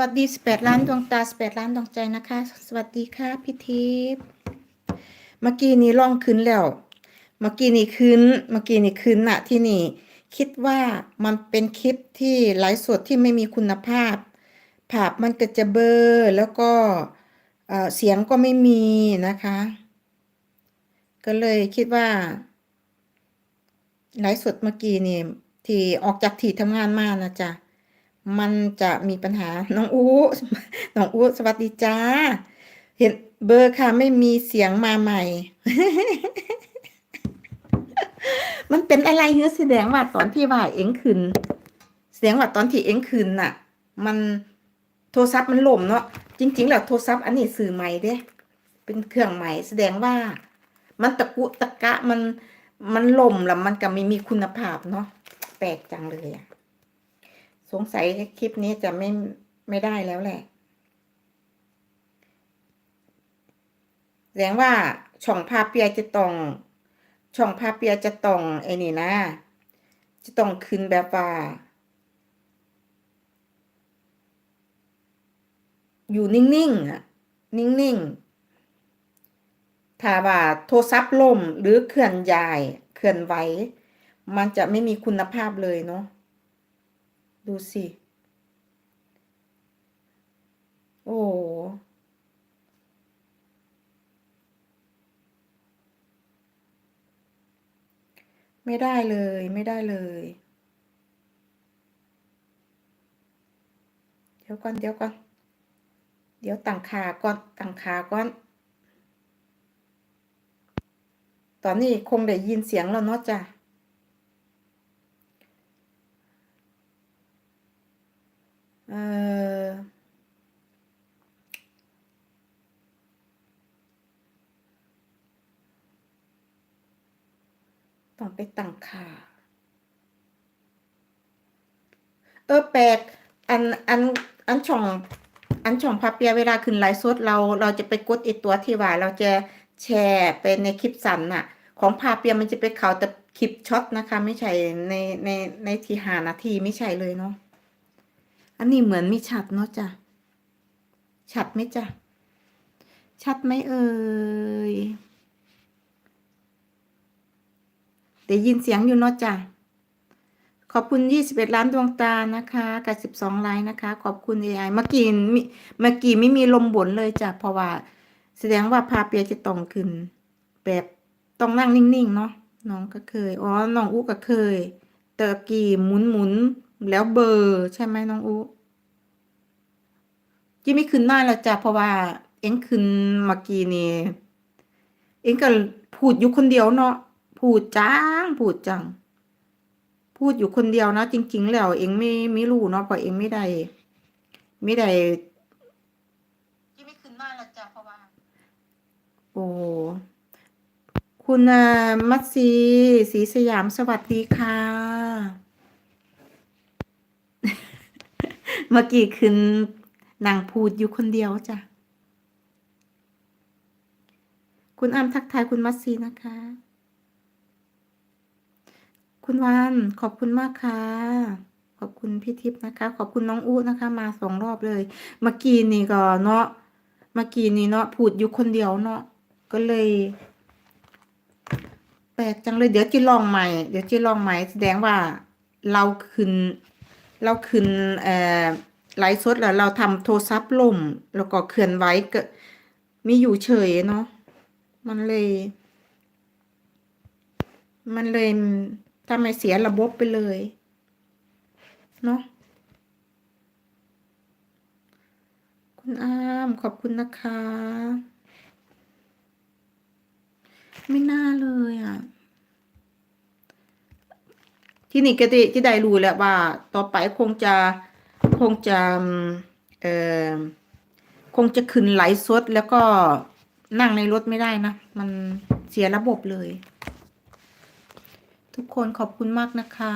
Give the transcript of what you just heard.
วัสดีสิบแปดล้านดวงตาสิบแปดล้านดวงใจนะคะ สวัสดีค่ะพี่ทิพย์เมื่อกี้นี้ล่องคืนแล้ว เมื่อกี้นี้คืนเมื่อกี้นี้คืนน่ะที่นี่ คิดว่ามันเป็นคลิปที่ไลฟ์สดที่ไม่มีคุณภาพ ภาพมันก็จะเบลอแล้วก็เอ่อเสียงก็ไม่มีนะคะ ก็เลยคิดว่าไลฟ์สดเมื่อกี้นี่ที่ออกจากที่ทำงานมานะจ๊ะ มันจะมีปัญหาน้องอูน้องอูสวัสดีจ้า เห็นเบอร์ค่ะไม่มีเสียงมาใหม่ มันเป็นอะไรเนื้อแสดงว่าตอนที่ว่าเอ็งขึ้นแสดงว่าตอนที่เอ็งขึ้นน่ะ มันโทรศัพท์มันล่มเนาะจริง ๆ แล้วโทรศัพท์อันนี้สื่อใหม่เด้เป็นเครื่องใหม่แสดงว่า มันตะกุตะกะมันมันล่มแล้วมันก็ไม่มีคุณภาพเนาะแปลกจังเลยอะ สงสัยคลิปนี้จะไม่ไม่ได้แล้วแหละ แสดงว่าช่องพาเปียจะต้อง ช่องพาเปียจะต้องไอ้นี่นะ จะต้องขึ้นแบบว่า อยู่นิ่งๆอะ นิ่งๆถ้าว่าโทรศัพท์ล่มหรือเคลื่อนย้ายเคลื่อนไหวมันจะไม่มีคุณภาพเลยเนาะ ดูสิ โอ้ไม่ได้เลยไม่ได้เลย เดี๋ยวก่อนเดี๋ยวก่อนเดี๋ยวตั้งขาก่อนตั้งขาก่อน ตอนนี้คงได้ยินเสียงแล้วเนาะจ้ะ เอ่อ ต้อไปตั้งค่าเออแปลก อัน อัน อันช่อง อันช่องพับเปียเวลาขึ้นไลฟ์สดเราเราจะไปกดไอตัวที่ว่าเราจะแชร์ไปในคลิปสั้นน่ะ ของพาเปียมันจะไปเขาแต่คลิปช็อตนะคะ ไม่ใช่ในในในทีหานาทีไม่ใช่เลยเนาะ อันนี้เหมือนมีชัดเนาะจ้ะ ชัดไหมจ้ะ ชัดไหมเอ่ยได้ยินเสียงอยู่เนาะจ้ะ ขอบคุณ 21 ล้านดวงตานะคะกับ12ไลน์นะคะ ขอบคุณ AI เมื่อกี้มิเมื่อกี้ไม่มีลมบ่นเลยจ้ะ เพราะว่า แสดงว่าพาเปียจะต้องขึ้น แบบต้องนั่งนิ่งๆ เนาะน้องก็เคย อ๋อ น้องอู้ก็เคย เตอกี้หมุนหมุน แล้วเบอร์ใช่ไหมน้องอู้จีไม่ขึ้นหน้าแล้วจ้ะเพราะว่า เอ็งขึ้นเมื่อกี้นี่เอ็งก็พูดอยู่คนเดียวเนาะพูดจังพูดจัง พูดอยู่คนเดียวนะจริง ๆ แล้ว เอ็งไม่ไม่รู้เนาะเพราะเอ็งไม่ได้ ไม่ได้จีไม่ขึ้นหน้าแล้วจ้ะเพราะว่า โอ้คุณมัตซีสีสยามสวัสดีค่ะ เมื่อกี้คืนนางพูดอยู่คนเดียวจ้ะ คุณอ้ำทักทายคุณมัตซีนะคะ คุณวันขอบคุณมากค่ะ ขอบคุณพี่ทิพย์นะคะ ขอบคุณน้องอู้นะคะ มาสองรอบเลย เมื่อกี้นี่ก็เนาะ เมื่อกี้นี่เนาะพูดอยู่คนเดียวเนาะ ก็เลย แปลกจังเลยเดี๋ยวจีลองใหม่ เดี๋ยวจีลองใหม่แสดงว่าเราขึ้น เราขึ้นเอ่อ ไลฟ์สดแล้วเราทำโทรศัพท์ล่ม แล้วก็เคลื่อนไหวก็มีอยู่เฉยเนาะมันเลย มันเลยทำให้เสียระบบไปเลย เนาะคุณอ้ามขอบคุณนะคะ ไม่น่าเลยอะที่นี่ก็ได้ที่ได้รู้แล้วว่า ต่อไปคงจะ คงจะเอ่อคงจะขึ้นไหลฟ์สดแล้วก็นั่งในรถไม่ได้นะ มันเสียระบบเลย ทุกคนขอบคุณมากนะคะ